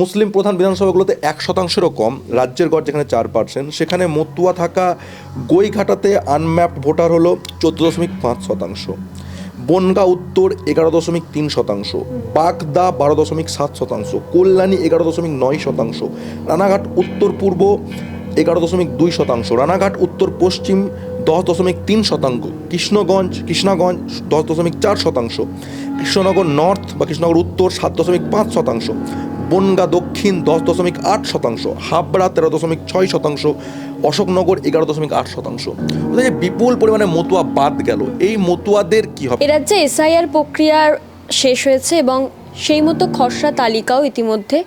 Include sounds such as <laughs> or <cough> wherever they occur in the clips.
মুসলিম প্রধান বিধানসভাগুলোতে এক শতাংশেরও কম, রাজ্যের গড় যেখানে চার পার্সেন্ট সেখানে মতুয়া থাকা গৈঘাটাতে আনম্যাপড ভোটার হলো চোদ্দ দশমিক পাঁচ শতাংশ, বনগা উত্তর এগারো দশমিক তিন শতাংশ, বাগদা বারো দশমিক সাত শতাংশ, কল্যাণী এগারো দশমিক নয় শতাংশ, রানাঘাট উত্তর পূর্ব এগারো দশমিক দুই শতাংশ, রানাঘাট উত্তর পশ্চিম দশ দশমিক তিন শতাংশ, কৃষ্ণগঞ্জ কৃষ্ণগঞ্জ দশ দশমিক চার শতাংশ, কৃষ্ণনগর নর্থ বা কৃষ্ণনগর উত্তর সাত দশমিক পাঁচ শতাংশ বনগা দক্ষিণ দশ দশমিক আট শতাংশ, হাবড়া তেরো দশমিক ছয় শতাংশ, অশোকনগর এগারো দশমিক আট শতাংশ। বিপুল পরিমাণে মতুয়া বাদ গেল। এই মতুয়াদের কি হবে? এ রাজ্যে এসআইআর প্রক্রিয়ার শেষ হয়েছে এবং সেই মতো খসড়া তালিকাও ইতিমধ্যে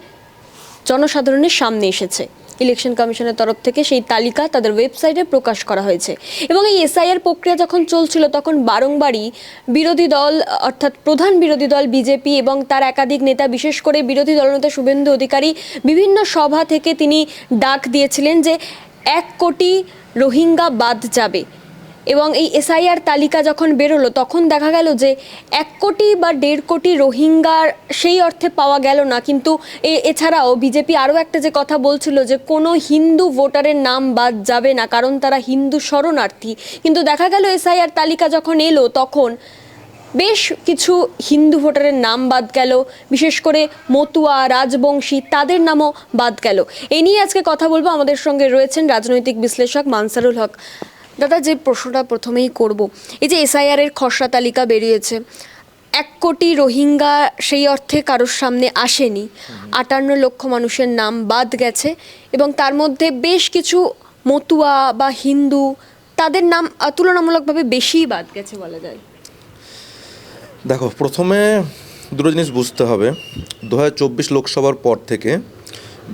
জনসাধারণের সামনে এসেছে। ইলেকশন কমিশনের তরফ থেকে সেই তালিকা তাদের ওয়েবসাইটে প্রকাশ করা হয়েছে। এবং এই এসআইআর প্রক্রিয়া যখন চলছিল, তখন বারংবারই বিরোধী দল, অর্থাৎ প্রধান বিরোধী দল বিজেপি এবং তার একাধিক নেতা, বিশেষ করে বিরোধী দলনেতা শুভেন্দু অধিকারী, বিভিন্ন সভা থেকে তিনি ডাক দিয়েছিলেন যে, এক কোটি রোহিঙ্গা বাদ যাবে। এবং এই এসআইআর তালিকা যখন বেরোলো, তখন দেখা গেল যে এক কোটি বা দেড় কোটি রোহিঙ্গার সেই অর্থে পাওয়া গেল না। কিন্তু এছাড়াও বিজেপি আরও একটা যে কথা বলছিল যে কোনো হিন্দু ভোটারের নাম বাদ যাবে না, কারণ তারা হিন্দু শরণার্থী। কিন্তু দেখা গেল এসআইআর তালিকা যখন এলো, তখন বেশ কিছু হিন্দু ভোটারের নাম বাদ গেল, বিশেষ করে মতুয়া, রাজবংশী, তাদের নামও বাদ গেল। এ নিয়ে আজকে কথা বলব। আমাদের সঙ্গে রয়েছেন রাজনৈতিক বিশ্লেষক মানসারুল হক। দাদা, যে প্রশ্নটা প্রথমেই করব, এই যে এসআইআর এর খসড়া তালিকা বেরিয়েছে, এক কোটি রোহিঙ্গা সেই অর্থে কারোর সামনে আসেনি, আটান্ন লক্ষ মানুষের নাম বাদ গেছে, এবং তার মধ্যে বেশ কিছু মতুয়া বা হিন্দু, তাদের নাম তুলনামূলকভাবে বেশিই বাদ গেছে বলা যায়। দেখো, প্রথমে দুটো জিনিস বুঝতে হবে। দু লোকসভার পর থেকে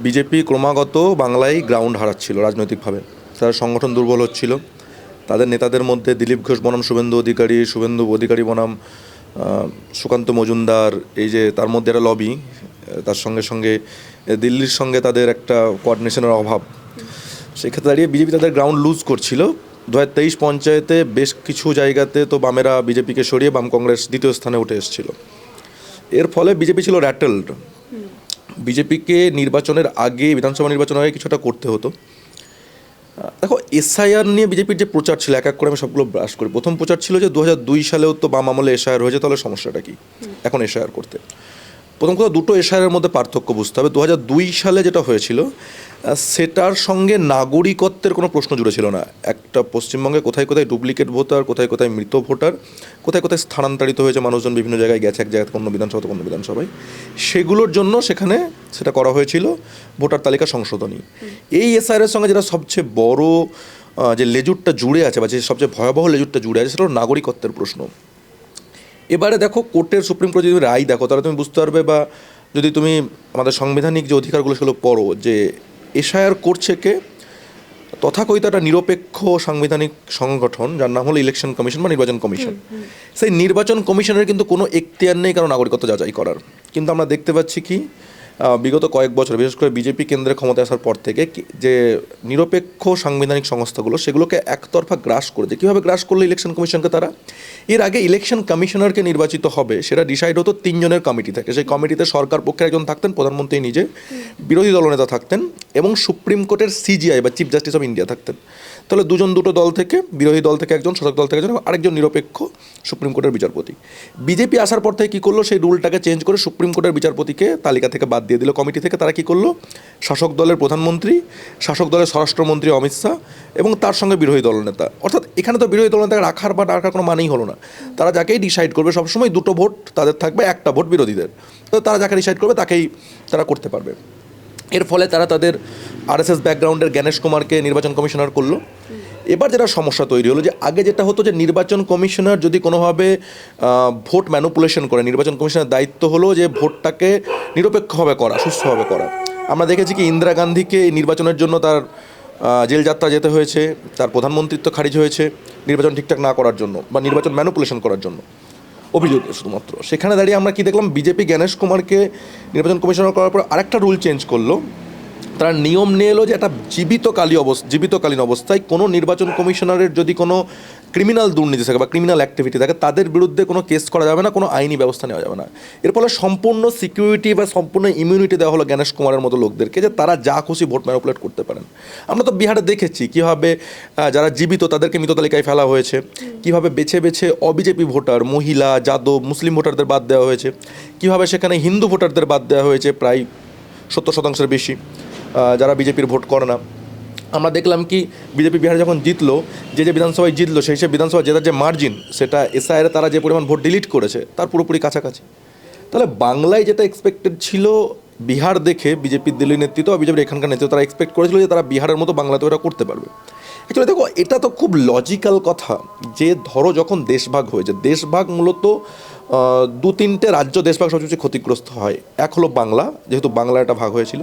বিজেপি ক্রমাগত বাংলায় গ্রাউন্ড হারাচ্ছিল রাজনৈতিকভাবে। তার সংগঠন দুর্বল হচ্ছিল। তাদের নেতাদের মধ্যে দিলীপ ঘোষ বনাম শুভেন্দু অধিকারী শুভেন্দু অধিকারী বনাম সুকান্ত মজুমদার এই যে তার মধ্যে একটা লবি তার সঙ্গে সঙ্গে দিল্লির সঙ্গে তাদের একটা কোঅর্ডিনেশনের অভাব। সেক্ষেত্রে দাঁড়িয়ে বিজেপি তাদের গ্রাউন্ড লুজ করছিল। দু হাজার তেইশ পঞ্চায়েতে বেশ কিছু জায়গাতে তো বামেরা বিজেপিকে সরিয়ে বাম কংগ্রেস দ্বিতীয় স্থানে উঠে এসেছিল। এর ফলে বিজেপি ছিল র্যাটেলড বিজেপিকে নির্বাচনের আগে বিধানসভা নির্বাচনের আগে কিছুটা করতে হতো। দেখো এসআইআর নিয়ে বিজেপির যে প্রচার ছিল এক এক করে আমি সবগুলো ব্রাশ করি। প্রথম প্রচার ছিল যে দু দুই সালেও তো বাম আমলে এসআইআর হয়েছে তাহলে সমস্যাটা কি? এখন এসআইআর করতে। প্রথম কথা দুটো এসআইআর মধ্যে পার্থক্য বুঝতে হবে। দু সালে যেটা হয়েছিল সেটার সঙ্গে নাগরিকত্বের কোনো প্রশ্ন জুড়ে ছিল না। একটা পশ্চিমবঙ্গে কোথায় কোথায় ডুপ্লিকেট ভোটার, কোথায় কোথায় মৃত ভোটার, কোথায় কোথায় স্থানান্তরিত হয়েছে মানুষজন, বিভিন্ন জায়গায় গেছে, এক জায়গা থেকে অন্য বিধানসভা থেকে অন্য বিধানসভায়। সেগুলোর জন্য সেখানে সেটা করা হয়েছিল ভোটার তালিকা সংশোধনী। এই এসআইআর সঙ্গে যেটা সবচেয়ে বড় যে লেজুরটা জুড়ে আছে বা যে সবচেয়ে ভয়াবহ লেজুরটা জুড়ে আছে সেটা নাগরিকত্বের প্রশ্ন। এবারে দেখো কোর্টের সুপ্রিম কোর্ট যদি রায় দেখো তাহলে তুমি বুঝতে পারবে বা যদি তুমি আমাদের সাংবিধানিক যে অধিকারগুলো সেগুলো পড়ো যে এশায়ার করছে কে? তথাকথিত একটা নিরপেক্ষ সাংবিধানিক সংগঠন যার নাম হলো ইলেকশন কমিশন বা নির্বাচন কমিশন। সেই নির্বাচন কমিশনের কিন্তু কোনো এখতিয়ার নেই কারণ নাগরিকত্ব যাচাই করার। কিন্তু আমরা দেখতে পাচ্ছি কি? বিগত কয়েক বছর বিশেষ করে বিজেপি কেন্দ্রে ক্ষমতায় আসার পর থেকে যে নিরপেক্ষ সাংবিধানিক সংস্থাগুলো সেগুলোকে একতরফা গ্রাস করেছে কীভাবে গ্রাস করল ইলেকশন কমিশনকে তারা? এর আগে ইলেকশন কমিশনারকে নির্বাচিত হবে সেটা ডিসাইড হতো তিনজনের কমিটি থেকে। সেই কমিটিতে সরকার পক্ষের একজন থাকতেন প্রধানমন্ত্রী নিজে বিরোধী দলনেতা থাকতেন এবং সুপ্রিম কোর্টের সিজিআই বা চিফ জাস্টিস অফ ইন্ডিয়া থাকতেন। তাহলে দুজন দুটো দল থেকে, বিরোধী দল থেকে একজন, শাসক দল থেকে একজন আরেকজন নিরপেক্ষ সুপ্রিম কোর্টের বিচারপতি। বিজেপি আসার পর থেকে কী করল? সেই রুলটাকে চেঞ্জ করে সুপ্রিম কোর্টের বিচারপতিকে তালিকা থেকে বাদ দিয়ে দিল কমিটি থেকে। তারা কী করল? শাসক দলের প্রধানমন্ত্রী, শাসক দলের স্বরাষ্ট্রমন্ত্রী অমিত শাহ এবং তার সঙ্গে বিরোধী দলনেতা অর্থাৎ এখানে তো বিরোধী দল দলনেতাকে রাখার বা রাখার কোনো মানেই হলো না। তারা যাকেই ডিসাইড করবে, সবসময় দুটো ভোট তাদের থাকবে, একটা ভোট বিরোধীদের। তো তারা যাকে ডিসাইড করবে তাকেই তারা করতে পারবে। এর ফলে তারা তাদের আরএসএস ব্যাকগ্রাউন্ডের জ্ঞানেশ কুমারকে নির্বাচন কমিশনার করল। এবার যেটা সমস্যা তৈরি হলো যে, আগে যেটা হতো যে, নির্বাচন কমিশনার যদি কোনোভাবে ভোট ম্যানুপুলেশন করে, নির্বাচন কমিশনের দায়িত্ব হলো যে, ভোটটাকে নিরপেক্ষভাবে করা, সুস্থভাবে করা। আমরা দেখেছি কি, ইন্দিরা গান্ধীকে নির্বাচনের জন্য তার জেল যাত্রা যেতে হয়েছে, তার প্রধানমন্ত্রিত্ব খারিজ হয়েছে, নির্বাচন ঠিকঠাক না করার জন্য বা নির্বাচন ম্যানুপুলেশন করার জন্য। অভিযোগ শুধুমাত্র। সেখানে দাঁড়িয়ে আমরা কি দেখলাম বিজেপি জ্ঞানেশ কুমারকে নির্বাচন কমিশনার করার পর আরেকটা রুল চেঞ্জ করল। তারা নিয়ম নিয়ে এলো যে একটা জীবিতকালী অবস্থা জীবিতকালীন অবস্থায় কোনো নির্বাচন কমিশনারের যদি কোনো ক্রিমিনাল দুর্নীতি থাকে বা ক্রিমিনাল অ্যাক্টিভিটি থাকে, তাদের বিরুদ্ধে কোনো কেস করা যাবে না, কোনো আইনি ব্যবস্থা নেওয়া যাবে না। এর ফলে সম্পূর্ণ সিকিউরিটি বা সম্পূর্ণ ইমিউনিটি দেওয়া হলো জ্ঞানেশ কুমারের মতো লোকদেরকে যে তারা যা খুশি ভোট ম্যানিপুলেট করতে পারেন। আমরা তো বিহারে দেখেছি কীভাবে যারা জীবিত তাদেরকে মৃত তালিকায় ফেলা হয়েছে, কীভাবে বেছে বেছে অবিজেপি ভোটার, মহিলা, যাদব, মুসলিম ভোটারদের বাদ দেওয়া হয়েছে, কীভাবে সেখানে হিন্দু ভোটারদের বাদ দেওয়া হয়েছে, প্রায় সত্তর শতাংশের বেশি যারা বিজেপির ভোট করে না। আমরা দেখলাম কি বিজেপি বিহারে যখন জিতলো, যে যে বিধানসভায় জিতলো, সেই সে বিধানসভা জেতার যে মার্জিন সেটা এসআইআর তারা যে পরিমাণ ভোট ডিলিট করেছে, তার পুরোপুরি কাছাকাছি। তাহলে বাংলায় যেটা এক্সপেক্টেড ছিল বিহার দেখে বিজেপির দিল্লি নেতৃত্ব বা বিজেপির এখানকার নেতৃত্ব, তারা এক্সপেক্ট করেছিল যে তারা বিহারের মতো বাংলাতেও এটা করতে পারবে। অ্যাকচুয়ালি দেখো, এটা তো খুব লজিক্যাল কথা যে ধরো যখন দেশভাগ হয়েছে, দেশভাগ মূলত দু তিনটে রাজ্য দেশভাগ সবচেয়ে ক্ষতিগ্রস্ত হয়। এক হলো বাংলা, যেহেতু বাংলা একটা ভাগ হয়েছিল।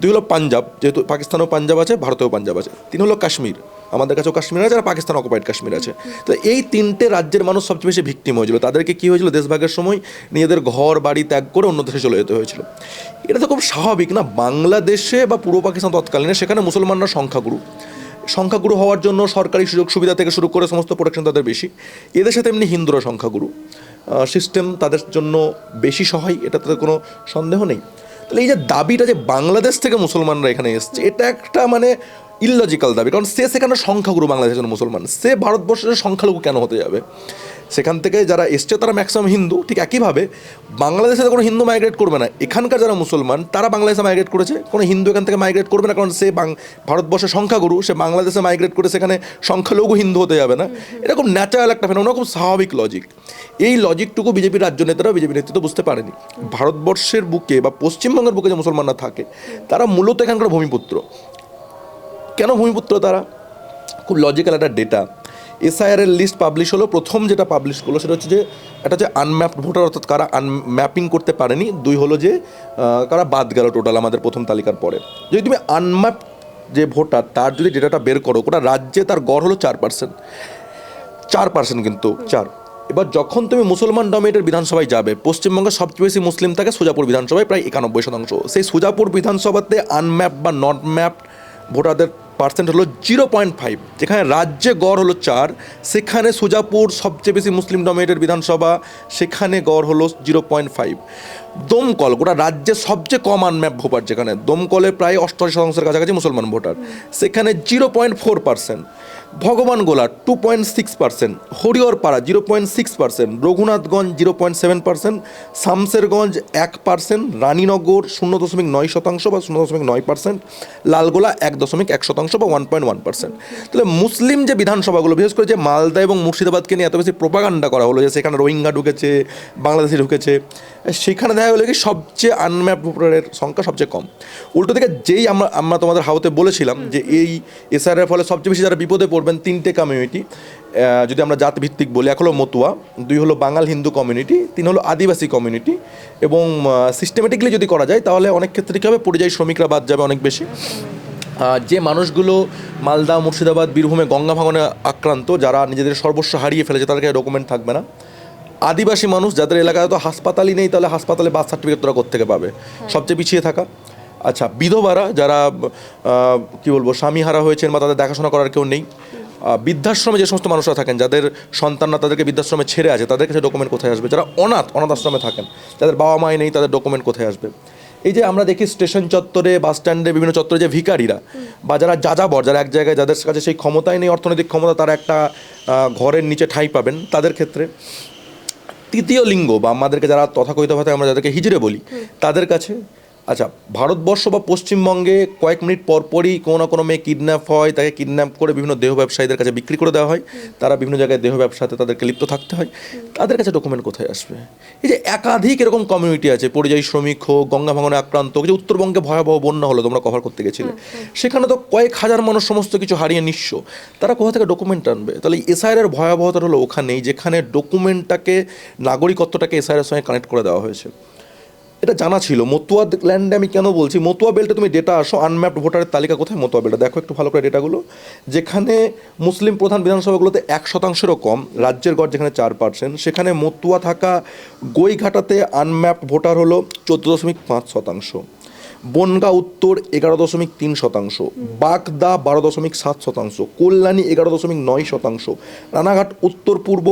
দুই হলো পাঞ্জাব, যেহেতু পাকিস্তানেও পাঞ্জাব আছে, ভারতেও পাঞ্জাব আছে। তিন হলো কাশ্মীর। আমাদের কাছেও কাশ্মীর আছে আর পাকিস্তান অকুপাইড কাশ্মীর আছে। তো এই তিনটে রাজ্যের মানুষ সবচেয়ে বেশি ভিক্টিম হয়েছিল। তাদেরকে কী হয়েছিল? দেশভাগের সময় নিজেদের ঘর, বাড়ি ত্যাগ করে অন্য দেশে চলে যেতে হয়েছিল। এটা তো খুব স্বাভাবিক না? বাংলাদেশে বা পূর্ব পাকিস্তান তৎকালীনে সেখানে মুসলমানরা সংখ্যাগুরু। সংখ্যাগুরু হওয়ার জন্য সরকারি সুযোগ সুবিধা থেকে শুরু করে সমস্ত প্রোটেকশন তাদের বেশি। এদেশে তেমনি হিন্দুরা সংখ্যাগুরু। সিস্টেম তাদের জন্য বেশি সহায় এটা তাদের কোনো সন্দেহ নেই। তাহলে এই যে দাবিটা যে বাংলাদেশ থেকে মুসলমানরা এখানে এসছে, এটা একটা মানে ইললজিক্যাল দাবি। কারণ সে সেখানে সংখ্যাগুরু বাংলাদেশের জন্য মুসলমান। সে ভারতবর্ষের সংখ্যালঘু কেন হতে যাবে? সেখান থেকে যারা এসছে তারা ম্যাক্সিমাম হিন্দু, ঠিক একইভাবে বাংলাদেশে কোনো হিন্দু মাইগ্রেট করবে না। এখানকার যারা মুসলমান, তারা বাংলাদেশে মাইগ্রেট করেছে। কোনো হিন্দু এখান থেকে মাইগ্রেট করবে না, কারণ সে ভারতবর্ষের সংখ্যাগুরু, সে বাংলাদেশে মাইগ্রেট করে সেখানে সংখ্যালঘু হিন্দু হতে যাবে না। এরকম ন্যাচারাল একটা ফেনোমেনা খুব স্বাভাবিক লজিক এই লজিকটুকু বিজেপির রাজ্য নেতারা বিজেপি নেতৃত্ব বুঝতে পারেনি। ভারতবর্ষের বুকে বা পশ্চিমবঙ্গের বুকে যে মুসলমানরা থাকে, তারা মূলত এখানকার ভূমিপুত্র। কেন ভূমিপুত্র তারা? খুব লজিক্যাল একটা ডেটা এসআইআর এর লিস্ট পাবলিশ হলো। প্রথম যেটা পাবলিশ করল সেটা হচ্ছে যে, এটা হচ্ছে আনম্যাপড ভোটার অর্থাৎ কারা আনম্যাপিং করতে পারেনি। দুই হলো যে কারা বাদ গেল টোটাল আমাদের প্রথম তালিকার পরে। যদি তুমি আনম্যাপ যে ভোটার তার যদি ডেটাটা বের করো, গোটা রাজ্যে তার গড় হলো চার পার্সেন্ট চার পার্সেন্ট কিন্তু, চার। এবার যখন তুমি মুসলমান ডমিনেটের বিধানসভায় যাবে পশ্চিমবঙ্গে সবচেয়ে বেশি মুসলিম থাকে সুজাপুর বিধানসভায়, প্রায় একানব্বই শতাংশ। সেই সুজাপুর বিধানসভাতে আনম্যাপ বা নট ম্যাপড ভোটারদের পার্সেন্ট হলো জিরো পয়েন্ট ফাইভ যেখানে রাজ্যে গড় হলো চার, সেখানে সুজাপুর সবচেয়ে বেশি মুসলিম ডমিনেটেড বিধানসভা, সেখানে গড় হলো জিরো পয়েন্ট ফাইভ দমকল, গোটা রাজ্যে সবচেয়ে কম আনম্যাপ ভোটার যেখানে। দমকলে প্রায় অষ্টআশি শতাংশের কাছাকাছি মুসলমান ভোটার। সেখানে zero point four percent Bhagwangola two point six percent Hariharpara zero point six percent Raghunathganj zero point seven percent Samserganj এক পার্সেন্ট রানীনগর শূন্য দশমিক নয় শতাংশ বা শূন্য দশমিক নয় পার্সেন্ট লালগোলা এক দশমিক এক শতাংশ বা ওয়ান পয়েন্ট ওয়ান পার্সেন্ট তাহলে মুসলিম যে বিধানসভাগুলো, বিশেষ করে যে মালদা এবং মুর্শিদাবাদকে নিয়ে এত বেশি প্রোপাগান্ডা করা হলো যে সেখানে রোহিঙ্গা ঢুকেছে, বাংলাদেশি ঢুকেছে, সেখানে দেখা গেলো কি সবচেয়ে আনম্যাপ ভোটারের সংখ্যা সবচেয়ে কম। উল্টো দিকে যেই আমরা আমরা তোমাদের হাওতে বলেছিলাম যে এই এসআরের ফলে সবচেয়ে বেশি যারা বিপদে পড়বেন তিনটে কমিউনিটি যদি আমরা জাতভিত্তিক বলি এক হলো মতুয়া দুই হলো বাঙাল হিন্দু কমিউনিটি তিন হলো আদিবাসী কমিউনিটি এবং সিস্টেমেটিকলি যদি করা যায় তাহলে অনেক ক্ষেত্রে কী হবে পরিযায়ী শ্রমিকরা বাদ যাবে অনেক বেশি। যে মানুষগুলো মালদা মুর্শিদাবাদ বীরভূমে গঙ্গা ভাঙনে আক্রান্ত যারা নিজেদের সর্বস্ব হারিয়ে ফেলেছে তাদের কাছে ডকুমেন্ট থাকবে না। আদিবাসী মানুষ যাদের এলাকায় তো হাসপাতালই নেই তাহলে হাসপাতালে বার্থ সার্টিফিকেট তোরা কোথেকে পাবে? সবচেয়ে পিছিয়ে থাকা। আচ্ছা বিধবারা যারা কি বলব স্বামী হারা হয়েছেন বা তাদের দেখাশোনা করার কেউ নেই বৃদ্ধাশ্রমে যে সমস্ত মানুষরা থাকেন, যাদের সন্তানরা তাদেরকে বৃদ্ধাশ্রমে ছেড়ে আছে, তাদের কাছে ডকুমেন্ট কোথায় আসবে? যারা অনাথ অনাথ আশ্রমে থাকেন, যাদের বাবা মাই নেই, তাদের ডকুমেন্ট কোথায় আসবে? এই যে আমরা দেখি স্টেশন চত্বরে, বাস স্ট্যান্ডে, বিভিন্ন চত্বরে যে ভিকারিরা বা যারা যাযাবর, যারা এক জায়গায় যাদের কাছে সেই ক্ষমতাই নেই, অর্থনৈতিক ক্ষমতা, তারা একটা ঘরের নিচে ঠাঁই পাবেন তাদের ক্ষেত্রে। তৃতীয় লিঙ্গ, বা আমাদেরকে যারা তথাকথিত ভাষায় আমরা যাদেরকে হিজড়ে বলি, তাদের কাছে আচ্ছা ভারতবর্ষ বা পশ্চিমবঙ্গে কয়েক মিনিট পর পরই কোনো না কোনো মেয়ে কিডন্যাপ হয় তাকে কিডন্যাপ করে বিভিন্ন দেহ ব্যবসায়ীদের কাছে বিক্রি করে দেওয়া হয়। তারা বিভিন্ন জায়গায় দেহ ব্যবসাতে তাদেরকে লিপ্ত থাকতে হয়। তাদের কাছে ডকুমেন্ট কোথায় আসবে? এই যে একাধিক এরকম কমিউনিটি আছে পরিযায়ী শ্রমিক হোক গঙ্গা ভাঙনে আক্রান্ত যে উত্তরবঙ্গে ভয়াবহ বন্যা হলো তোমরা কভার করতে গেছিলে। সেখানে তো কয়েক হাজার মানুষ সমস্ত কিছু হারিয়ে নিঃস্ব। তারা কোথা থেকে ডকুমেন্ট আনবে? তাহলে এসআইআর এর ভয়াবহতা হলো ওখানেই যেখানে ডকুমেন্টটাকে নাগরিকত্বটাকে এসআইআর এর সঙ্গে কানেক্ট করে দেওয়া হয়েছে। এটা জানা ছিল। মতুয়া ল্যান্ডে আমি কেন বলছি? মতুয়া বেল্টে তুমি ডেটা আসো আনম্যাপড ভোটারের তালিকা কোথায় মতুয়া বেল্টে দেখো একটু ভালো করে ডেটাগুলো যেখানে মুসলিম প্রধান বিধানসভাগুলোতে এক শতাংশেরও কম, রাজ্যের গড় যেখানে চার পার্সেন্ট সেখানে মতুয়া থাকা গৈঘাটাতে আনম্যাপড ভোটার হলো চোদ্দ দশমিক পাঁচ শতাংশ। বনগা উত্তর এগারো দশমিক তিন শতাংশ। বাগদা বারো দশমিক সাত শতাংশ। কল্যাণী এগারো দশমিক নয় শতাংশ। রানাঘাট উত্তর পূর্ব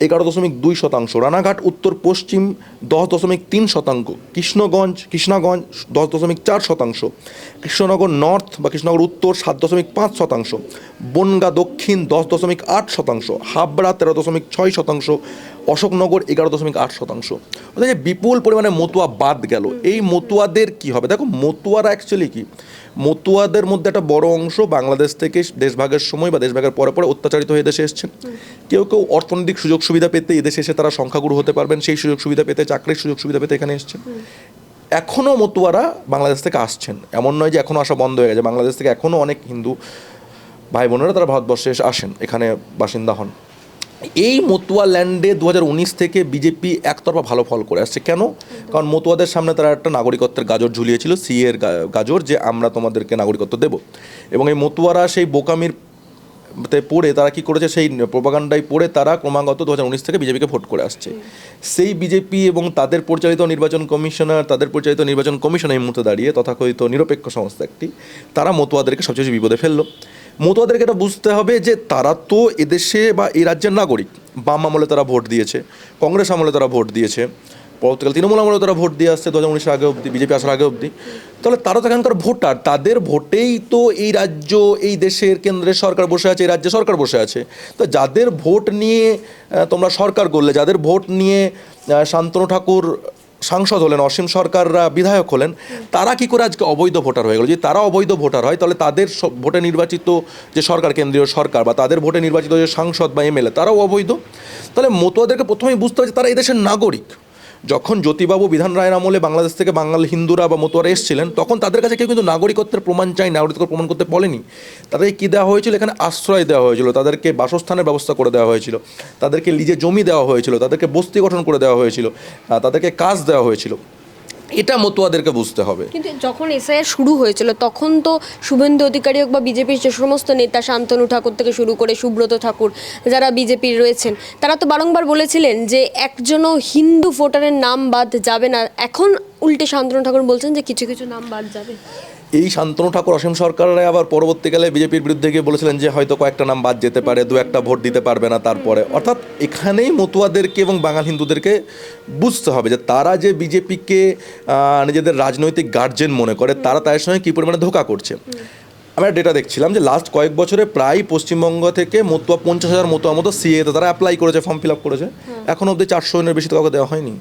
এগারো দশমিক দুই শতাংশ, রানাঘাট, উত্তর, পশ্চিম দশ দশমিক তিন শতাংশ, কৃষ্ণগঞ্জ, কৃষ্ণাগঞ্জ দশ দশমিক চার শতাংশ, কৃষ্ণনগর নর্থ বা কৃষ্ণনগর উত্তর সাত দশমিক পাঁচ শতাংশ, বনগা দক্ষিণ দশ দশমিক আট শতাংশ, হাবড়া তেরো দশমিক ছয় শতাংশ অশোকনগর এগারো দশমিক আট শতাংশ। অর্থাৎ যে বিপুল পরিমাণে মতুয়া বাদ গেল, এই মতুয়াদের কি হবে? দেখো, মতুয়ারা অ্যাকচুয়ালি কি? মতুয়াদের মধ্যে একটা বড় অংশ বাংলাদেশ থেকে দেশভাগের সময় বা দেশভাগের পরে পরে অত্যাচারিত হয়ে দেশে এসছেন কেউ কেউ অর্থনৈতিক সুযোগ সুবিধা পেতে এদেশে এসে তারা সংখ্যাগুরু হতে পারবেন, সেই সুযোগ সুবিধা পেতে, চাকরির সুযোগ সুবিধা পেতে এখানে এসছেন এখনও মতুয়ারা বাংলাদেশ থেকে আসছেন। এমন নয় যে এখনও আসা বন্ধ হয়ে গেছে। বাংলাদেশ থেকে এখনও অনেক হিন্দু ভাই বোনেরা তারা ভারতবর্ষে এসে আসেন, এখানে বাসিন্দা হন। এই মতুয়া ল্যান্ডে দু হাজার উনিশ থেকে বিজেপি একতরফা ভালো ফল করে আসছে। কেন? কারণ মতুয়াদের সামনে তারা একটা নাগরিকত্বের গাজর ঝুলিয়েছিল সি এর গা- গাজর, যে আমরা তোমাদেরকে নাগরিকত্ব দেব। এবং এই মতুয়ারা সেই বোকামির পড়ে তারা কি করেছে? সেই প্রপাগান্ডায় পড়ে তারা ক্রমাগত দু হাজার উনিশ থেকে বিজেপিকে ভোট করে আসছে। সেই বিজেপি এবং তাদের পরিচালিত নির্বাচন কমিশনার, তাদের পরিচালিত নির্বাচন কমিশন এই মুহূর্তে দাঁড়িয়ে তথাকথিত নিরপেক্ষ সংস্থা একটি, তারা মতুয়াদেরকে সবচেয়ে বিপদে ফেলল। মতুয়াদেরকে এটা বুঝতে হবে যে তারা তো এদেশে বা এই রাজ্যের নাগরিক। বাম আমলে তারা ভোট দিয়েছে, কংগ্রেস আমলে তারা ভোট দিয়েছে, পরবর্তীকালে তৃণমূল আমলে তারা ভোট দিয়ে আসছে দু হাজার উনিশের আগে অবধি, বিজেপি আসার আগে অবধি। তাহলে তারা তো এখানকার ভোটার, তাদের ভোটেই তো এই রাজ্য, এই দেশের কেন্দ্রের সরকার বসে আছে, এই রাজ্যে সরকার বসে আছে। তো যাদের ভোট নিয়ে তোমরা সরকার করলে যাদের ভোট নিয়ে শান্তনু ঠাকুর সাংসদ হলেন, অসীম সরকাররা বিধায়ক হলেন, তারা কি করে আজকে অবৈধ ভোটার হয়ে গেল? যদি তারা অবৈধ ভোটার হয়, তাহলে তাদের ভোটে নির্বাচিত যে সরকার, কেন্দ্রীয় সরকার বা তাদের ভোটে নির্বাচিত যে সাংসদ বা এমএলএ, তারাও অবৈধ? তাহলে মতুয়াদেরকে প্রথমেই বুঝতে হবে যে তারা এদেশের নাগরিক। যখন জ্যোতিবাবু বিধান রায়ের আমলে বাংলাদেশ থেকে বাঙাল হিন্দুরা বা মতুয়ারা এসেছিলেন, তখন তাদের কাছে কেউ কিন্তু নাগরিকত্বের প্রমাণ চাই নাগরিকত্ব প্রমাণ করতে বলেনি। তাদেরকে কী দেওয়া হয়েছিল? এখানে আশ্রয় দেওয়া হয়েছিল, তাদেরকে বাসস্থানের ব্যবস্থা করে দেওয়া হয়েছিল, তাদেরকে লিজে জমি দেওয়া হয়েছিল, তাদেরকে বস্তি গঠন করে দেওয়া হয়েছিল তাদেরকে কাজ দেওয়া হয়েছিল। এটা মতুয়াদেরকে বুঝতে হবে। কিন্তু যখন এসআইআর শুরু হয়েছিল, তখন তো শুভেন্দু অধিকারী হোক বা বিজেপির যে সমস্ত নেতা, শান্তনু ঠাকুর থেকে শুরু করে সুব্রত ঠাকুর যারা বিজেপির রয়েছেন, তারা তো বারংবার বলেছিলেন যে একজনও হিন্দু ভোটারের নাম বাদ যাবে না। এখন উল্টে শান্তনু ঠাকুর বলছেন যে কিছু কিছু নাম বাদ যাবে। এই শান্তনু ঠাকুর অসীম সরকাররা আবার পরবর্তীকালে বিজেপির বিরুদ্ধে গিয়ে বলেছিলেন যে হয়তো কয়েকটা নাম বাদ যেতে পারে দু একটা ভোট দিতে পারবে না তারপরে। অর্থাৎ এখানেই মতুয়াদেরকে এবং বাঙাল হিন্দুদেরকে বুঝতে হবে যে তারা যে বিজেপিকে নিজেদের রাজনৈতিক গার্জেন মনে করে তারা তাদের সঙ্গে কী পরিমাণে ধোকা করছে। আমরা ডেটা দেখছিলাম যে লাস্ট কয়েক বছরে প্রায় পশ্চিমবঙ্গ থেকে মতুয়া পঞ্চাশ হাজার মতুয়া মতো সিএতে তারা অ্যাপ্লাই করেছে ফর্ম ফিল আপ করেছে। এখন অবধি চারশো জনের বেশি তো কাউকে দেওয়া হয়নি।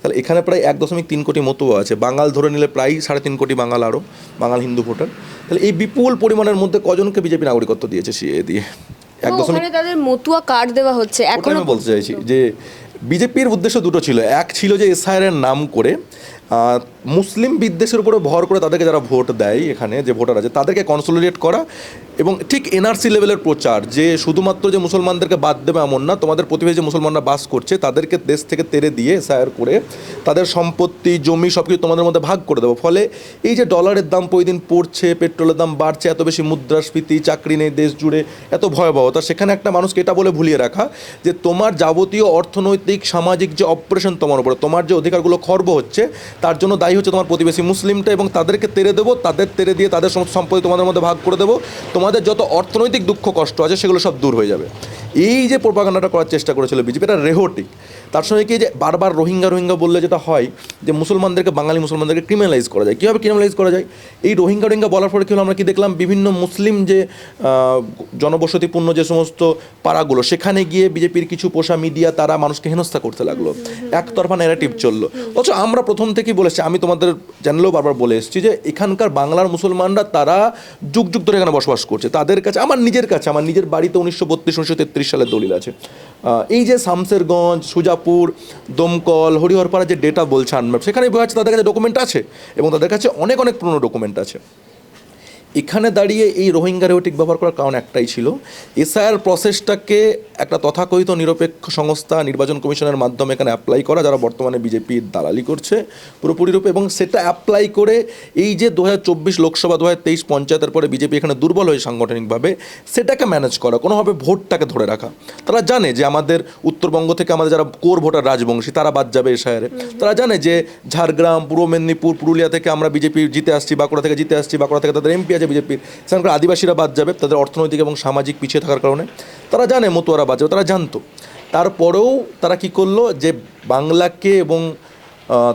তাহলে এখানে প্রায় এক দশমিক তিন কোটি মতুয়া আছে। বাঙাল ধরে নিলে প্রায় সাড়ে তিন কোটি বাঙাল আরও বাঙাল হিন্দু ভোটার। তাহলে এই বিপুল পরিমাণের মধ্যে কজনকে বিজেপি নাগরিকত্ব দিয়েছে সিএ দিয়ে? এক দশমিক তাদের মতুয়া কার্ড দেওয়া হচ্ছে এখন আমি বলতে চাইছি যে বিজেপির উদ্দেশ্য দুটো ছিল। এক ছিল যে এসআইআর নাম করে মুসলিম বিদ্বেষের উপরে ভর করে তাদেরকে যারা ভোট দেয় এখানে, যে ভোটার আছে, তাদেরকে কনসোলিডেট করা এবং ঠিক এনআরসি লেভেলের প্রচার, যে শুধুমাত্র যে মুসলমানদেরকে বাদ দেবে এমন না, তোমাদের প্রতিবেশী যে মুসলমানরা বাস করছে, তাদেরকে দেশ থেকে তেরে দিয়ে এসআইআর করে তাদের সম্পত্তি, জমি সব কিছু তোমাদের মধ্যে ভাগ করে দেবো। ফলে এই যে ডলারের দাম প্রতিদিন পড়ছে পেট্রোলের দাম বাড়ছে, এত বেশি মুদ্রাস্ফীতি, চাকরি নেই, দেশ জুড়ে এত ভয়াবহতা, সেখানে একটা মানুষকে এটা বলে ভুলিয়ে রাখা যে তোমার যাবতীয় অর্থনৈতিক, সামাজিক যে অপারেশন তোমার উপরে, তোমার যে অধিকারগুলো খর্ব হচ্ছে, তার জন্য দায়ী হচ্ছে তোমার প্রতিবেশী মুসলিমটা এবং তাদেরকে তেরে দেবো, তাদের তেরে দিয়ে তাদের সমস্ত সম্পত্তি তোমাদের মধ্যে ভাগ করে দেবো। তোমাদের যত অর্থনৈতিক দুঃখ কষ্ট আছে, সেগুলো সব দূর হয়ে যাবে। এই যে প্রোপাগান্ডাটা করার চেষ্টা করেছিল বিজেপি এটা রেহটিক তার সঙ্গে কি যে বারবার রোহিঙ্গা রোহিঙ্গা বললে যেটা হয়, যে মুসলমানদেরকে, বাঙালি মুসলমানদেরকে ক্রিমিনালাইজ করা যায়। কীভাবে ক্রিমিনালাইজ করা যায়? এই রোহিঙ্গা রোহিঙ্গা বলার পরে কি হলো? আমরা কি দেখলাম বিভিন্ন মুসলিম যে জনবসতিপূর্ণ যে সমস্ত পাড়াগুলো, সেখানে গিয়ে বিজেপির কিছু পোষা মিডিয়া তারা মানুষকে হেনস্থা করতে লাগল। একতরফা ন্যারেটিভ চলল। অথচ আমরা প্রথম থেকেই বলেছি আমি তোমাদের চ্যানেলেও বারবার বলে এসেছি যে, এখানকার বাংলার মুসলমানরা তারা যুগ যুগ ধরে এখানে বসবাস করছে। তাদের কাছে, আমার নিজের কাছে, আমার নিজের বাড়িতে উনিশশো বত্রিশ, উনিশশো তেত্রিশ সালের দলিল আছে। এই যে শামসেরগঞ্জ সুজাপুর দমকল, হরিহরপাড়া যে ডেটা বলছে আনম্যাপ সেখানে বোঝা যাচ্ছে তাদের কাছে ডকুমেন্ট আছে এবং তাদের কাছে অনেক অনেক পুরনো ডকুমেন্ট আছে। এখানে দাঁড়িয়ে এই রোহিঙ্গা রেওটিক ব্যবহার করার কারণ একটাই ছিল। এসআইআর প্রসেসটাকে একটা তথাকথিত নিরপেক্ষ সংস্থা নির্বাচন কমিশনের মাধ্যমে এখানে অ্যাপ্লাই করা যারা বর্তমানে বিজেপির দালালি করছে পুরোপুরি রূপে এবং সেটা অ্যাপ্লাই করে এই যে দু হাজার চব্বিশ লোকসভা দু হাজার তেইশ পঞ্চায়েতের পরে বিজেপি এখানে দুর্বল হয়ে সাংগঠনিকভাবে সেটাকে ম্যানেজ করা কোনোভাবে ভোটটাকে ধরে রাখা। তারা জানে যে আমাদের উত্তরবঙ্গ থেকে আমাদের যারা কোর ভোটার রাজবংশী তারা বাদ যাবে এসআইআরে তারা জানে যে ঝাড়গ্রাম পূর্ব মেদিনীপুর পুরুলিয়া থেকে আমরা বিজেপি জিতে আসছি বাঁকুড়া থেকে জিতে আসছি বাঁকুড়া থেকে তাদের এমপি আছে বিজেপির। সেখানকার আদিবাসীরা বাদ যাবে, তাদের অর্থনৈতিক এবং সামাজিক পিছিয়ে থাকার কারণে। তারা জানে মতুয়ারা বাদ যাবে, তারা জানতো। তারপরেও তারা কি করল যে বাংলাকে এবং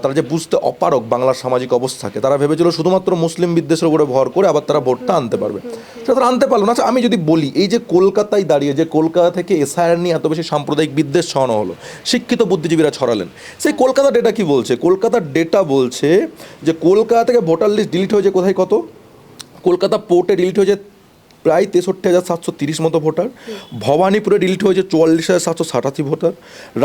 তারা যে বুঝতে অপারক বাংলার সামাজিক অবস্থাকে, তারা ভেবেছিল শুধুমাত্র মুসলিম বিদ্বেষের উপরে ভর করে আবার তারা ভোটটা আনতে পারবে। সেটা তারা আনতে পারল না। আচ্ছা আমি যদি বলি, এই যে কলকাতায় দাঁড়িয়ে, যে কলকাতা থেকে এসআইআর নিয়ে এত বেশি সাম্প্রদায়িক বিদ্বেষ ছড়ানো হলো, শিক্ষিত বুদ্ধিজীবীরা ছড়ালেন। সেই কলকাতা ডেটা কি বলছে? কলকাতার ডেটা বলছে যে কলকাতা থেকে ভোটার লিস্ট ডিলিট হয়েছে কোথায় কত? কলকাতা পোর্টে ডিলিট হয়েছে প্রায় তেষট্টি হাজার সাতশো তিরিশ মতো ভোটার। ভবানীপুরে ডিলিট হয়েছে চুয়াল্লিশ হাজার সাতশো সাতাশি ভোটার।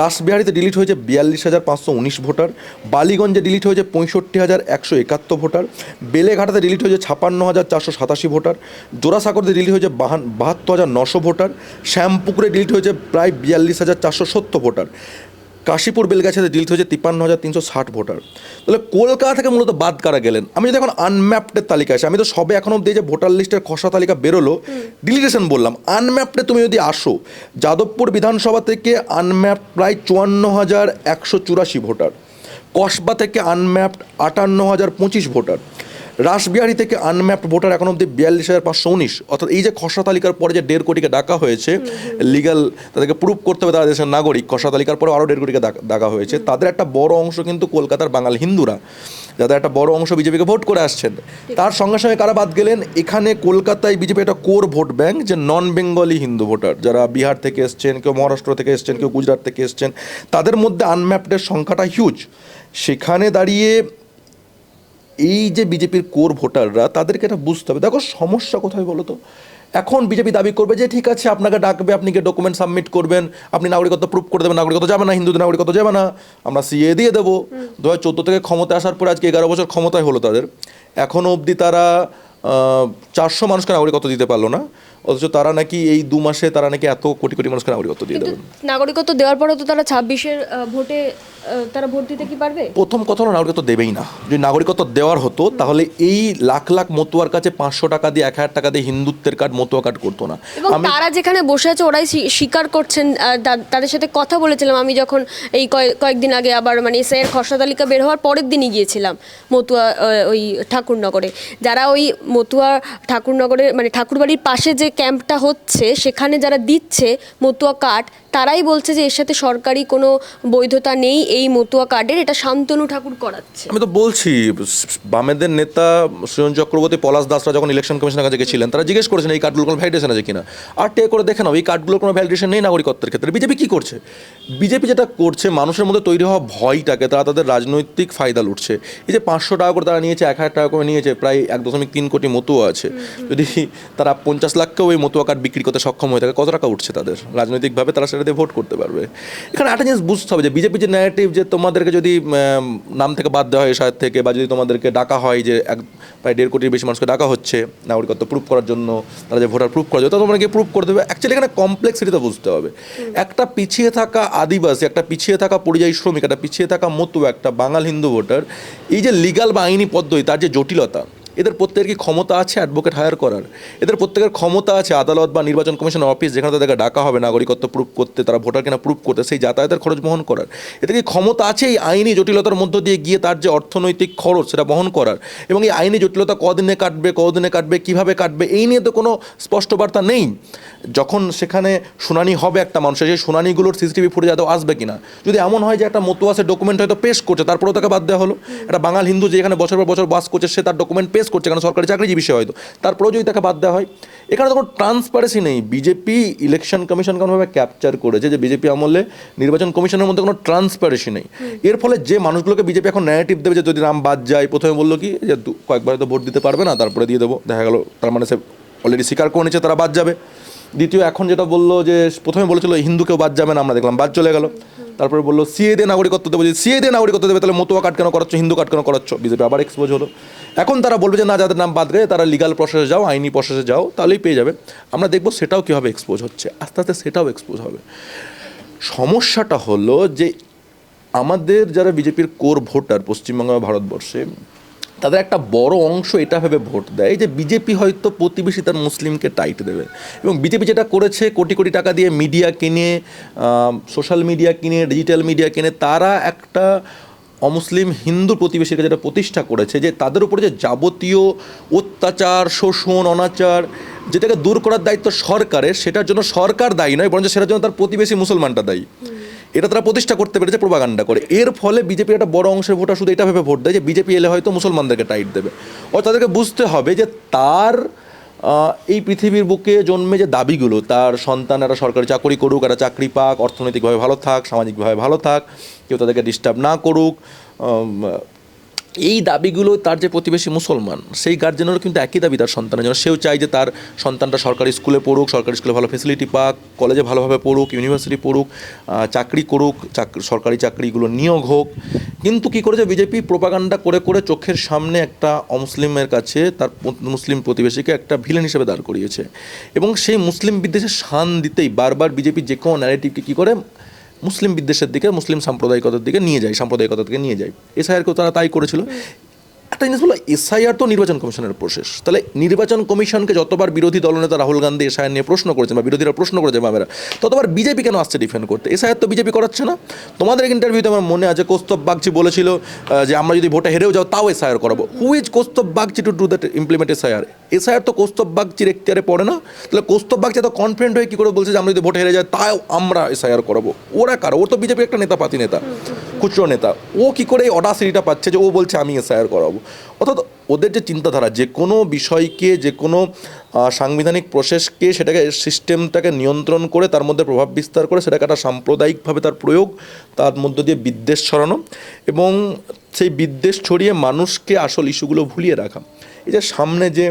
রাসবিহারিতে ডিলিট হয়েছে বিয়াল্লিশ হাজার পাঁচশো উনিশ ভোটার। বালিগঞ্জে ডিলিট হয়েছে পঁয়ষট্টি হাজার একশো একাত্তর ভোটার। বেলেঘাটাতে ডিলিট হয়েছে ছাপান্ন হাজার চারশো সাতাশি ভোটার। জোড়াসাগরতে ডিলিট হয়েছে বাহান বাহাত্তর হাজার নশো ভোটার। শ্যামপুকুরে ডিলিট হয়েছে প্রায় বিয়াল্লিশ হাজার চারশো সত্তর ভোটার। কাশীপুর বেলগাছিতে ডিলিট হয়েছে তিপ্পান্ন হাজার তিনশো ষাট ভোটার। তাহলে কলকাতা থেকে মূলত বাদ কারা গেলেন? আমি যদি এখন আনম্যাপডের তালিকা আসে আমি তো সবে এখন অব্দি যে ভোটার লিস্টের খসড়া তালিকা বেরোলো ডিলিটেশন বললাম। আনম্যাপডে তুমি যদি আসো যাদবপুর বিধানসভা থেকে আনম্যাপ প্রায় চুয়ান্ন হাজার একশো চুরাশি ভোটার কসবা থেকে আনম্যাপড আটান্ন হাজার পঁচিশ ভোটার। রাসবিহারি থেকে আনম্যাপড ভোটার এখন অব্দি বিয়াল্লিশ হাজার পাঁচশো উনিশ। অর্থাৎ এই যে খসড়া তালিকার পরে যে দেড় কোটিকে ডাকা হয়েছে লিগাল তাদেরকে প্রুভ করতে হবে তারা দেশের নাগরিক। খসড়া তালিকার পরে আরও দেড় কোটিকে ডাকা- ডাকা হয়েছে। তাদের একটা বড় অংশ কিন্তু কলকাতার বাঙাল হিন্দুরা। যাদের একটা বড় অংশ বিজেপিকে ভোট করে আসছেন। তার সঙ্গে সঙ্গে কারা বাদ গেলেন? এখানে কলকাতায় বিজেপি একটা কোর ভোট ব্যাংক যে নন বেঙ্গলি হিন্দু ভোটার যারা বিহার থেকে এসছেন কেউ মহারাষ্ট্র থেকে এসছেন কেউ গুজরাট থেকে এসছেন তাদের মধ্যে আনম্যাপডের সংখ্যাটা হিউজ সেখানে দাঁড়িয়ে এই যে বিজেপির কোর ভোটাররা তাদেরকে এটা বুঝতে হবে। দেখো সমস্যা কোথায় বলো তো? এখন বিজেপি দাবি করবে যে ঠিক আছে আপনাকে ডাকবে আপনি কি ডকুমেন্ট সাবমিট করবেন। আপনি নাগরিকত্ব প্রুফ করে দেবেন নাগরিকত্ব যাবে না হিন্দুদের নাগরিকত্ব যাবে না। আমরা সিএ দিয়ে দেবো। দু হাজার চোদ্দ থেকে ক্ষমতা আসার পরে আজকে এগারো বছর ক্ষমতায় হলো তাদের। এখনও অবধি তারা চারশো মানুষকে নাগরিকত্ব দিতে পারল না। অথচ তারা নাকি এই দু মাসে তারা নাকি এত কোটি কোটি মানুষকে নাগরিকত্ব দিয়ে দেবেন। নাগরিকত্ব দেওয়ার পরেও তো তারা ছাব্বিশের ভোটে তারা ভোট দিতে কি পারবে? প্রথম কথা হলো নাগরিকত্ব দেবেই না। যদি নাগরিকত্ব দেওয়ার হতো তাহলে এই লাখ লাখ মতুয়ার কাছে পাঁচশো টাকা দিয়ে এক হাজার টাকা দিয়ে হিন্দুত্বের কার্ড মতুয়া কার্ড করতো না। এবং তারা যেখানে বসে আছে ওরাই স্বীকার করছেন তাদের সাথে কথা বলেছিলাম। আমি যখন এই কয়েক- কয়েকদিন আগে আবার মানে এসআইয়ের খসড়া তালিকা বের হওয়ার পরের দিনই গিয়েছিলাম মতুয়া ওই ঠাকুরনগরে। যারা ওই মতুয়া ঠাকুরনগরে মানে ঠাকুরবাড়ির পাশে যে ক্যাম্পটা হচ্ছে সেখানে যারা দিচ্ছে মতুয়া কার্ড তারাই বলছে যে এর সাথে সরকারি কোনো বৈধতা নেই এই মতুয়া কার্ডের এটা শান্তনু ঠাকুর করাচ্ছে। আমি তো বলছি বামেদের নেতা সুজন চক্রবর্তী পলাশ দাসরা যখন ইলেকশন কমিশনের কাছে গেছিলেন তারা জিজ্ঞেস করেছেন এই কার্ডগুলো কোনো ভ্যালিডেশন আছে কিনা? আর টে করে দেখে নাও এই কার্ডগুলোর কোনো ভ্যালিডেশন নেই নাগরিকত্বের ক্ষেত্রে। বিজেপি কি করছে? বিজেপি যেটা করছে মানুষের মধ্যে তৈরি হওয়া ভয়টাকে তারা তাদের রাজনৈতিক ফায়দা লুটছে। এই যে পাঁচশো টাকা করে তারা নিয়েছে এক হাজার টাকা করে নিয়েছে প্রায় এক দশমিক তিন কোটি মতুয়া আছে। যদি তারা পঞ্চাশ লাখকেও এই মতুয়া কার্ড বিক্রি করতে সক্ষম হয়ে থাকে কত টাকা উঠছে তাদের? রাজনৈতিকভাবে তারা সেটা দিয়ে ভোট করতে পারবে। এখানে একটা জিনিস বুঝতে হবে যে বিজেপি যে ন্যারেটিভ যে তোমাদেরকে যদি নাম থেকে বাদ দেওয়া হয় এসআর থেকে বা যদি তোমাদেরকে ডাকা হয় যে এক প্রায় দেড় কোটির বেশি মানুষকে ডাকা হচ্ছে নাগরিকত্ব প্রুফ করার জন্য তারা যে ভোটার প্রুফ করা যায় তা তোমরা গিয়ে প্রুফ করতে হবে অ্যাকচুয়ালি এখানে কমপ্লেক্সিটিটা বুঝতে হবে। একটা পিছিয়ে থাকা আদিবাসী একটা পিছিয়ে থাকা পরিযায়ী শ্রমিক একটা পিছিয়ে থাকা মতো একটা বাঙাল হিন্দু ভোটার এই যে লিগাল বা আইনি পদ্ধতি তার যে জটিলতা এদের প্রত্যেকের কি ক্ষমতা আছে অ্যাডভোকেট হায়ার করার? এদের প্রত্যেকের ক্ষমতা আছে আদালত বা নির্বাচন কমিশনের অফিস যেখানে তাদেরকে ডাকা হবে, নাগরিকত্ব প্রুফ করতে, তারা ভোটার কিনা প্রুফ করতে, সেই যাতায়াতের খরচ বহন করার। এদের কি ক্ষমতা আছে এই আইনি জটিলতার মধ্য দিয়ে গিয়ে তার যে অর্থনৈতিক খরচ সেটা বহন করার? এবং এই আইনি জটিলতা কদিনে কাটবে কদিনে কাটবে, কীভাবে কাটবে, এই নিয়ে তো কোনো স্পষ্ট বার্তা নেই। যখন সেখানে শুনানি হবে একটা মানুষের, সেই শুনানিগুলোর সিসিটিভি ফুটেজ আদৌ আসবে কিনা? যদি এমন হয় যে একটা মতুয়াসের ডকুমেন্ট হয়তো পেশ করছে, তারপরেও তাকে বাদ দেওয়া হলো। একটা বাঙাল হিন্দু যে এখানে বছর পর বছর বাস করছে, সে তার ডকুমেন্ট পেশ করছে, কারণ সরকারি চাকরিজীবী সে হয়তো তারপরেও যদি তাকে বাদ দেওয়া হয়। এখানে তো কোনো ট্রান্সপারেন্সি নেই বিজেপি ইলেকশন কমিশন কোনোভাবে ক্যাপচার করেছে যে বিজেপি আমলে নির্বাচন কমিশনের মধ্যে কোনো ট্রান্সপারেন্সি নেই। এর ফলে যে মানুষগুলোকে বিজেপি এখন ন্যারেটিভ দেবে যে যদি নাম বাদ যায়, প্রথমে বলল কি, যে কয়েকবার তো ভোট দিতে পারবে না, তারপরে দিয়ে দেবো, দেখা গেলো তার মানে সে অলরেডি স্বীকার করে নিচ্ছে তারা বাদ যাবে। দ্বিতীয় এখন যেটা বলল যে, প্রথমে বলেছিল হিন্দু কেউ বাদ যাবে না, আমরা দেখলাম বাদ চলে গেল। তারপরে বলল সিএ দিয়ে নাগরিকত্ব দেবো। যদি সিএ দিয়ে নাগরিকত্ব দেবে, তাহলে মতুয়া কাট কেন করাচ্ছ হিন্দু কাট কেন করাচ্ছ বিজেপি আবার এক্সপোজ হলো। এখন তারা বলবে যে, না, যাদের নাম বাদ গেলে তারা লিগাল প্রসেসে যাও, আইনি প্রসেসে যাও, তাহলেই পেয়ে যাবে। আমরা দেখব সেটাও কীভাবে এক্সপোজ হচ্ছে। আস্তে আস্তে সেটাও এক্সপোজ হবে। সমস্যাটা হলো যে, আমাদের যারা বিজেপির কোর ভোটার, পশ্চিমবঙ্গ ভারতবর্ষে তাদের একটা বড় অংশ এটা ভেবে ভোট দেয় যে বিজেপি হয়তো প্রতিবেশী তার মুসলিমকে টাইট দেবে। এবং বিজেপি যেটা করেছে, কোটি কোটি টাকা দিয়ে মিডিয়া কিনে সোশ্যাল মিডিয়া কিনে ডিজিটাল মিডিয়া কিনে, তারা একটা অমুসলিম হিন্দু প্রতিবেশীকে যেটা প্রতিষ্ঠা করেছে, যে তাদের উপরে যে যাবতীয় অত্যাচার, শোষণ, অনাচার, যেটাকে দূর করার দায়িত্ব সরকারের, সেটার জন্য সরকার দায়ী নয়, বরঞ্চ সেটার জন্য তার প্রতিবেশী মুসলমানটা দায়ী। এটা তারা প্রতিষ্ঠা করতে পেরেছে প্রোপাগান্ডা করে। এর ফলে বিজেপির একটা বড় অংশের ভোটার শুধু এটা ভেবে ভোট দেয় যে বিজেপি এলে হয়তো মুসলমানদেরকে টাইট দেবে। ও তাদেরকে বুঝতে হবে যে তার এই পৃথিবীর বুকে জন্মে যে দাবিগুলো, তার সন্তান একটা সরকারি চাকরি করুক একটা চাকরি পাক, অর্থনৈতিকভাবে ভালো থাক, সামাজিকভাবে ভালো থাক, কেউ তাদেরকে ডিস্টার্ব না করুক এই দাবিগুলো তার যে প্রতিবেশী মুসলমান, সেই গার্জেনেরও কিন্তু একই দাবি তার সন্তানের জন্য। সেও চায় যে তার সন্তানটা সরকারি স্কুলে পড়ুক, সরকারি স্কুলে ভালো ফেসিলিটি পাক কলেজে ভালোভাবে পড়ুক ইউনিভার্সিটি পড়ুক চাকরি করুক সরকারি চাকরিগুলো নিয়োগ হোক। কিন্তু কি করেছে বিজেপি? প্রোপাগান্ডা করে করে চোখের সামনে একটা অমুসলিমের কাছে তার মুসলিম প্রতিবেশীকে একটা ভিলেন হিসেবে দাঁড় করিয়েছে। এবং সেই মুসলিম বিদ্বেষে শান দিতেই বারবার বিজেপি যে কোনো ন্যারেটিভকে কী করে? মুসলিম বিদ্বেষের দিকে, মুসলিম সাম্প্রদায়িকতার দিকে নিয়ে যায় সাম্প্রদায়িকতার দিকে নিয়ে যায়। এসআইআরকেও তারা তাই করেছিল। একটা জিনিস হলো এসআইআর তো নির্বাচন কমিশনের প্রসেস তাহলে নির্বাচন কমিশনকে যতবার বিরোধী দলনেতা রাহুল গান্ধী এসআইআর নিয়ে প্রশ্ন করেছেন বা বিরোধীরা প্রশ্ন করেছে বামেরা, ততবার বিজেপি কেন আসছে ডিফেন্ড করতে? এসআইআর তো বিজেপি করাচ্ছে না। তোমাদের ইন্টারভিউতে আমার মনে আছে, কৌস্তব বাগচি বলেছিল যে আমরা যদি ভোটে হেরেও যাও, তাও এসআইআর করাবো। Who is Kaustav Bagchi to do that implement SIR SIR তো কৌস্তব বাগচির এখতিয়ারে পড়ে না। তাহলে কৌস্তব বাগচি এত কনফিডেন্ট হয়ে কী করে বলছে যে আমরা যদি ভোটে হেরে যাই, তাও আমরা এসআইআর করাবো? ওরা কারও? ওর তো বিজেপি একটা নেতা, পাতি নেতা। খুচরো নেতা, ও কি করে এই অডাসিটিটা পাচ্ছে যে ও বলছে, আমি এসআইআর করাবো? অর্থাৎ ওদের যে চিন্তাধারা, যে কোনো বিষয়কে, যে কোনো সাংবিধানিক প্রসেসকে সেটাকে সিস্টেমটাকে নিয়ন্ত্রণ করে, তার মধ্যে প্রভাব বিস্তার করে, সেটাকে একটা সাম্প্রদায়িকভাবে তার প্রয়োগ, তার মধ্য দিয়ে বিদ্বেষ ছড়ানো এবং সেই বিদ্বেষ ছড়িয়ে মানুষকে আসল ইস্যুগুলো ভুলিয়ে রাখা। এই যে সামনে যে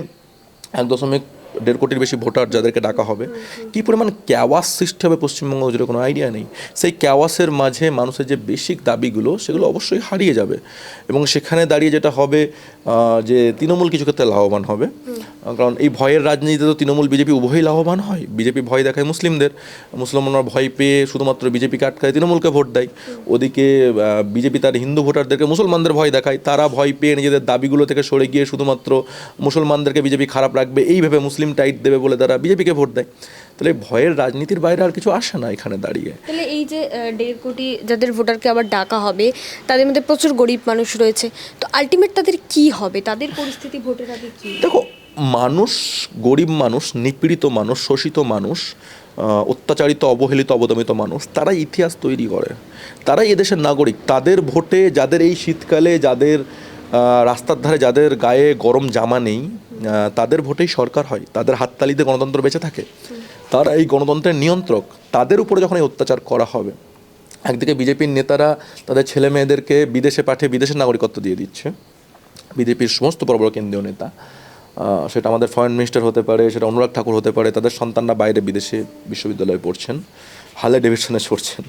এক দশমিক দেড় কোটির বেশি ভোটার যাদেরকে ডাকা হবে। কী পরিমাণ ক্যাওয়াস সৃষ্টি হবে পশ্চিমবঙ্গ জুড়ে কোনো আইডিয়া নেই। সেই ক্যাওয়াসের মাঝে মানুষের যে বেসিক দাবিগুলো, সেগুলো অবশ্যই হারিয়ে যাবে। এবং সেখানে দাঁড়িয়ে যেটা হবে যে তৃণমূল কিছু ক্ষেত্রে লাভবান হবে। কারণ এই ভয়ের রাজনীতিতে তো তৃণমূল, বিজেপি উভয়ই লাভবান হয়। বিজেপি ভয় দেখায় মুসলিমদের। মুসলমানরা ভয় পেয়ে শুধুমাত্র বিজেপিকে আটকায়, তৃণমূলকে ভোট দেয়। ওদিকে বিজেপি তার হিন্দু ভোটারদেরকে মুসলমানদের ভয় দেখায়। তারা ভয় পেয়ে নিজেদের দাবিগুলো থেকে সরে গিয়ে শুধুমাত্র মুসলমানদেরকে বিজেপি খারাপ রাখবে। এইভাবে মুসলিম টাইট দেবে বলে তারা বিজেপিকে ভোট দেয়। তাহলে ভয়ের রাজনীতির বাইরে আর কিছু আসে না এখানে দাঁড়িয়ে। তাহলে এই যে দেড় কোটি যাদের ভোটারকে আবার ডাকা হবে তাদের মধ্যে প্রচুর গরিব মানুষ রয়েছে। তো আলটিমেট তাদের কি হবে? তাদের পরিস্থিতি ভোটের আগে কি? দেখো মানুষ গরিব মানুষ নিপীড়িত মানুষ শোষিত মানুষ অত্যাচারিত অবহেলিত অবদমিত মানুষ তারাই ইতিহাস তৈরি করে। তারাই এদেশের নাগরিক। তাদের ভোটে যাদের এই শীতকালে যাদের রাস্তার ধারে যাদের গায়ে গরম জামা নেই তাদের ভোটেই সরকার হয়, তাদের হাততালিতে গণতন্ত্র বেঁচে থাকে। তারা এই গণতন্ত্রের নিয়ন্ত্রক, তাদের উপরে যখন এই অত্যাচার করা হবে, একদিকে বিজেপির নেতারা তাদের ছেলে মেয়েদেরকে বিদেশে পাঠিয়ে বিদেশের নাগরিকত্ব দিয়ে দিচ্ছে, বিজেপির সমস্ত বড় বড় কেন্দ্রীয় নেতা সেটা আমাদের ফরেন মিনিস্টার হতে পারে, সেটা অনুরাগ ঠাকুর হতে পারে, তাদের সন্তানরা বাইরে বিদেশে বিশ্ববিদ্যালয়ে পড়ছেন হালে ডেভিশনে পড়ছেন।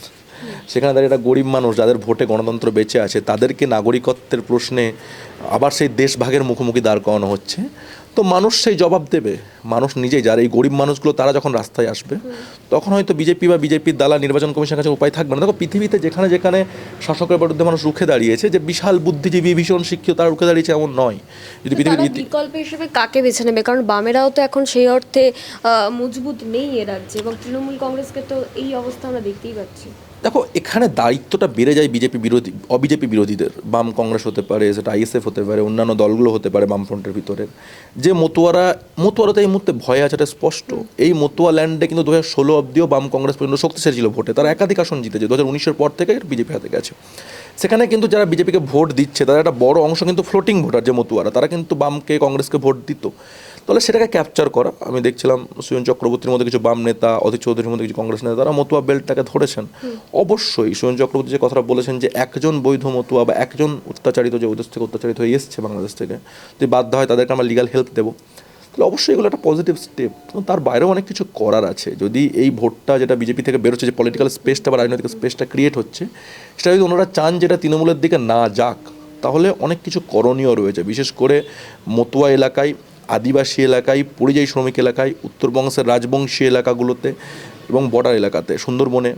সেখানে দাঁড়িয়ে একটা গরিব মানুষ যাদের ভোটে গণতন্ত্র বেঁচে আছে, তাদেরকে নাগরিকত্বের প্রশ্নে আবার সেই দেশভাগের মুখোমুখি দাঁড় করানো হচ্ছে। তো মানুষ সেই জবাব দেবে। মানুষ নিজেই যারা এই গরিব মানুষগুলো তারা যখন রাস্তায় আসবে তখন হয়তো বিজেপি বা বিজেপির দালা নির্বাচন কমিশনের কাছে উপায় থাকবে না। দেখো পৃথিবীতে যেখানে যেখানে শাসকের বিরুদ্ধে মানুষ রুখে দাঁড়িয়েছে যে বিশাল বুদ্ধিজীবী ভীষণ শিক্ষিত তারা রুখে দাঁড়িয়েছে এমন নয়। যদি পৃথিবীর বিকল্প হিসেবে কাকে বেছে নেবে? কারণ বামেরাও তো এখন সেই অর্থে মজবুত নেই এ রাজ্যে এবং তৃণমূল কংগ্রেসকে তো এই অবস্থা আমরা দেখতেই পাচ্ছি। দেখো এখানে দায়িত্বটা বেড়ে যায় বিজেপি বিরোধী অবিজেপি বিরোধীদের। বাম কংগ্রেস হতে পারে সেটা আইএসএফ হতে পারে অন্যান্য দলগুলো হতে পারে বামফ্রন্টের ভিতরে। যে মতুয়ারা মতুয়ারা তো এই মুহূর্তে ভয় আছে এটা স্পষ্ট। এই মতুয়া ল্যান্ডে কিন্তু দু হাজার ষোলো অব্দিও বাম কংগ্রেস পর্যন্ত শক্তিশালী ছিল ভোটে। তারা একাধিক আসন জিতেছে দু হাজার উনিশের পর থেকে বিজেপি হাতে গেছে। সেখানে কিন্তু যারা বিজেপিকে ভোট দিচ্ছে তারা একটা বড় অংশ কিন্তু ফ্লোটিং ভোটার যে মতুয়ারা তারা কিন্তু বামকে কংগ্রেসকে ভোট দিত। তাহলে সেটাকে ক্যাপচার করা। আমি দেখছিলাম সুয়ন চক্রবর্তীর মধ্যে কিছু বাম নেতা অধীর চৌধুরীর মধ্যে কিছু কংগ্রেস নেতা তারা মতুয়া বেল্টটাকে ধরেছেন। অবশ্যই সুয়ন চক্রবর্তী যে কথাটা বলেছেন যে একজন বৈধ মতুয়া বা একজন অত্যাচারিত যে ওদেশ থেকে অত্যাচারিত হয়ে এসছে বাংলাদেশ থেকে যদি বাধ্য হয় তাদেরকে আমরা লিগাল হেল্প দেবো। তাহলে অবশ্যই এগুলো একটা পজিটিভ স্টেপ তার বাইরেও অনেক কিছু করার আছে। যদি এই ভোটটা যেটা বিজেপি থেকে বেরোচ্ছে যে পলিটিক্যাল স্পেসটা বা রাজনৈতিক স্পেসটা ক্রিয়েট হচ্ছে সেটা যদি ওনারা চান যেটা তৃণমূলের দিকে না যাক তাহলে অনেক কিছু করণীয় রয়েছে। বিশেষ করে মতুয়া এলাকায় আদিবাসী এলাকায় পরিযায়ী শ্রমিক এলাকায় উত্তরবঙ্গের রাজবংশী এলাকাগুলোতে এবং বর্ডার এলাকাতে সুন্দরবনে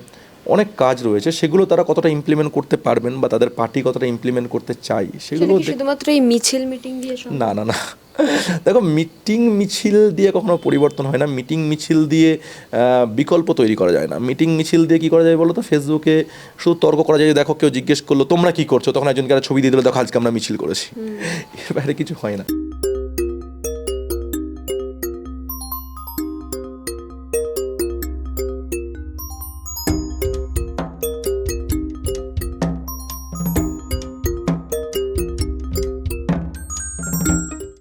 অনেক কাজ রয়েছে। সেগুলো তারা কতটা ইমপ্লিমেন্ট করতে পারবেন বা তাদের পার্টি কতটা ইমপ্লিমেন্ট করতে চাই সেগুলো শুধুমাত্র এই মিছিল মিটিং দিয়ে? না না না। <laughs> দেখো মিটিং মিছিল দিয়ে কখনো পরিবর্তন হয় না। মিটিং মিছিল দিয়ে বিকল্প তৈরি করা যায় না। মিটিং মিছিল দিয়ে কি করা যায় বলো তো? ফেসবুকে শুধু তর্ক করা যায় দেখো কেউ জিজ্ঞেস করল তোমরা কি করছ? তখন একজনকে ছবি দিয়ে দিল দেখো আজকে আমরা মিছিল করেছি। এর বাইরে কিছু হয় না।